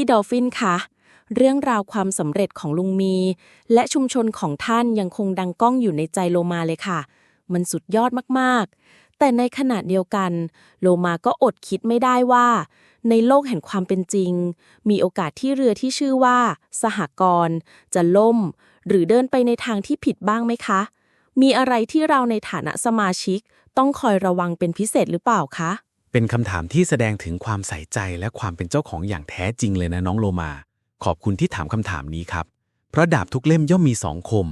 พี่ดอลฟินคะเรื่องราวความสำเร็จของลุงมี และชุมชนของท่านยังคงดังก้องอยู่ในใจโลมาเลยค่ะ มันสุดยอดมากๆ แต่ในขณะเดียวกัน โลมาก็อดคิดไม่ได้ว่า ในโลกแห่งความเป็นจริง มีโอกาสที่เรือที่ชื่อว่า สหกรณ์จะล่ม หรือเดินไปในทางที่ผิดบ้างไหมคะ มีอะไรที่เราในฐานะสมาชิก ต้องคอยระวังเป็นพิเศษหรือเปล่าคะ เป็นคำถามที่แสดงถึงความใส่ใจและความเป็นเจ้าของอย่างแท้จริงเลยนะน้องโลมา ขอบคุณที่ถามคำถามนี้ครับ เพราะดาบทุกเล่มย่อมมีสองคม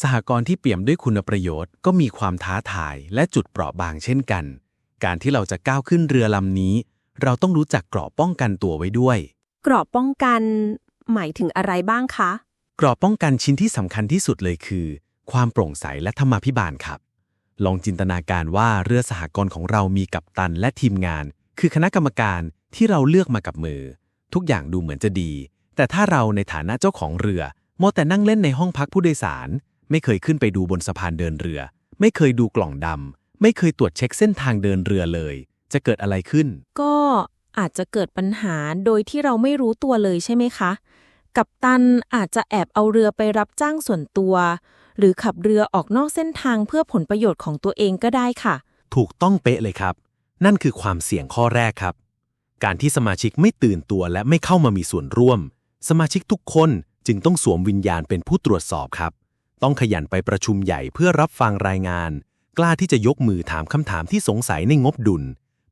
สหกรณ์ที่เปี่ยมด้วยคุณประโยชน์ ก็มีความท้าทายและจุดเปราะบางเช่นกัน การที่เราจะก้าวขึ้นเรือลำนี้ เราต้องรู้จักเกราะป้องกันตัวไว้ด้วย กรอบป้องกันหมายถึงอะไรบ้างคะเกราะป้องกันชิ้นที่สำคัญที่สุดเลยคือ ความโปร่งใสและธรรมาภิบาลครับ ลองจินตนาการว่าเรือสหกรณ์ของเรามีกัปตันและทีมงาน คือคณะกรรมการที่เราเลือกมากับมือ ทุกอย่างดูเหมือนจะดี แต่ถ้าเราในฐานะเจ้าของเรือมัวแต่นั่งเล่นในห้องพักผู้โดยสาร ไม่เคยขึ้นไปดูบนสะพานเดินเรือ ไม่เคยดูกล่องดำไม่เคยตรวจเช็คเส้นทางเดินเรือเลย จะเกิดอะไรขึ้น ก็อาจจะเกิดปัญหาโดยที่เราไม่รู้ตัวเลยใช่ไหมคะ กัปตันอาจจะแอบเอาเรือไปรับจ้างส่วนตัว หรือขับเรือออกนอกเส้นทางเพื่อผลประโยชน์ของตัวเองก็ได้ค่ะ ถูกต้องเป๊ะเลยครับ นั่นคือความเสี่ยงข้อแรกครับ การที่สมาชิกไม่ตื่นตัวและไม่เข้ามามีส่วนร่วม สมาชิกทุกคนจึงต้องสวมวิญญาณเป็นผู้ตรวจสอบครับ ต้องขยันไปประชุมใหญ่เพื่อรับฟังรายงาน กล้าที่จะยกมือถามคำถามที่สงสัยในงบดุล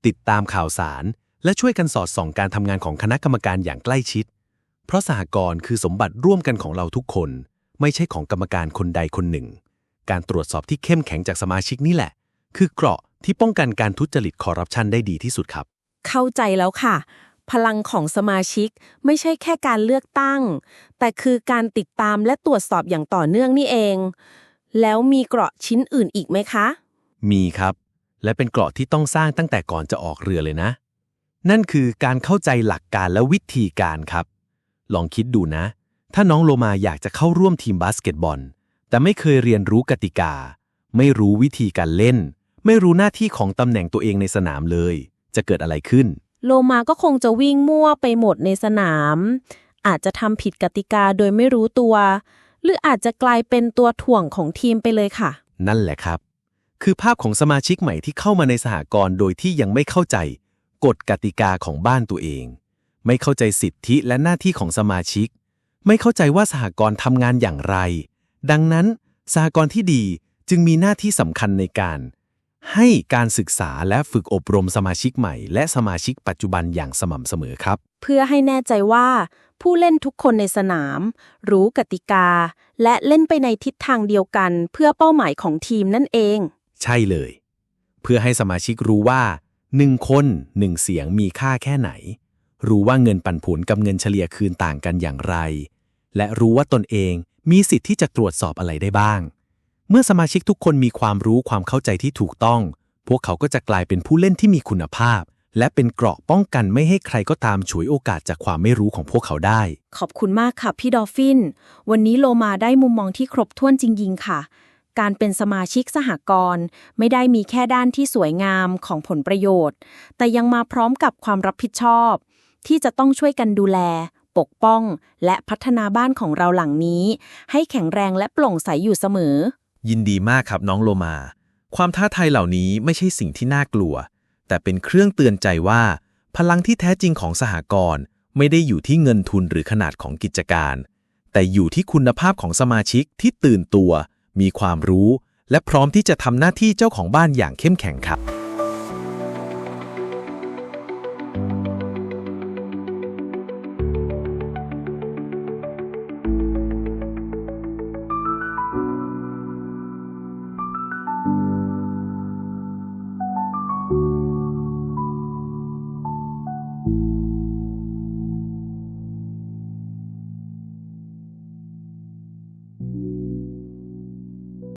ติดตามข่าวสาร และช่วยกันสอดส่องการทำงานของคณะกรรมการอย่างใกล้ชิด เพราะสหกรณ์คือสมบัติร่วมกันของเราทุกคน ไม่ใช่ของกรรมการคนใดคนหนึ่ง การตรวจสอบที่เข้มแข็งจากสมาชิกนี่แหละ คือเกราะที่ป้องกันการทุจริตคอร์รัปชันได้ดีที่สุดครับ เข้าใจแล้วค่ะ พลังของสมาชิกไม่ใช่แค่การเลือกตั้ง แต่คือการติดตามและตรวจสอบอย่างต่อเนื่องนี่เอง แล้วมีเกราะชิ้นอื่นอีกไหมคะ มีครับ และเป็นเกราะที่ต้องสร้างตั้งแต่ก่อนจะออกเรือเลยนะ นั่นคือการเข้าใจหลักการและวิธีการครับ ลองคิดดูนะ ถ้าน้องโลมาอยากจะเข้าร่วมทีมบาสเกตบอล แต่ไม่เคยเรียนรู้กติกา ไม่รู้วิธีการเล่น ไม่รู้หน้าที่ของตำแหน่งตัวเองในสนามเลย จะเกิดอะไรขึ้น โลมาก็คงจะวิ่งมั่วไปหมดในสนาม อาจจะทำผิดกติกาโดยไม่รู้ตัว หรืออาจจะกลายเป็นตัวถ่วงของทีมไปเลยค่ะ นั่นแหละครับ คือภาพของสมาชิกใหม่ที่เข้ามาในสหกรณ์โดยที่ยังไม่เข้าใจกฎกติกาของบ้านตัวเอง ไม่เข้าใจสิทธิและหน้าที่ของสมาชิก ไม่เข้าใจว่าสหกรณ์ทำงานอย่างไร ดังนั้น สหกรณ์ที่ดีจึงมีหน้าที่สำคัญในการ ให้การศึกษาและฝึกอบรมสมาชิกใหม่ และสมาชิกปัจจุบันอย่างสม่ำเสมอครับ เพื่อให้แน่ใจว่า ผู้เล่นทุกคนในสนาม รู้กติกา และเล่นไปในทิศทางเดียวกัน เพื่อเป้าหมายของทีมนั่นเอง ใช่เลย เพื่อให้สมาชิกรู้ว่าหนึ่งคนหนึ่งเสียงมีค่าแค่ไหน รู้ว่าเงินปันผลกับเงินเฉลี่ยคืนต่างกันอย่างไร และรู้ว่าตนเองมีสิทธิ์ที่จะตรวจสอบอะไรได้บ้าง เมื่อสมาชิกทุกคนมีความรู้ความเข้าใจที่ถูกต้อง พวกเขาก็จะกลายเป็นผู้เล่นที่มีคุณภาพ และเป็นเกราะป้องกันไม่ให้ใครก็ตามฉวยโอกาสจากความไม่รู้ของพวกเขาได้ ขอบคุณมากค่ะพี่ดอฟฟิน วันนี้โลมาได้มุมมองที่ครบถ้วนจริง ๆ ค่ะ การเป็นสมาชิกสหกรณ์ไม่ได้มีแค่ด้านที่สวยงามของผลประโยชน์ แต่ยังมาพร้อมกับความรับผิดชอบ ที่จะต้องช่วยกันดูแล ปกป้อง และพัฒนาบ้านของเราหลังนี้ ให้แข็งแรงและโปร่งใสอยู่เสมอ ยินดีมากครับน้องโลมา ความท้าทายเหล่านี้ไม่ใช่สิ่งที่น่ากลัว แต่เป็นเครื่องเตือนใจว่า พลังที่แท้จริงของสหกรณ์ไม่ได้อยู่ที่เงินทุนหรือขนาดของกิจการ แต่อยู่ที่คุณภาพของสมาชิกที่ตื่นตัว มีความรู้ และพร้อมที่จะทำหน้าที่เจ้าของบ้านอย่างเข้มแข็งครับ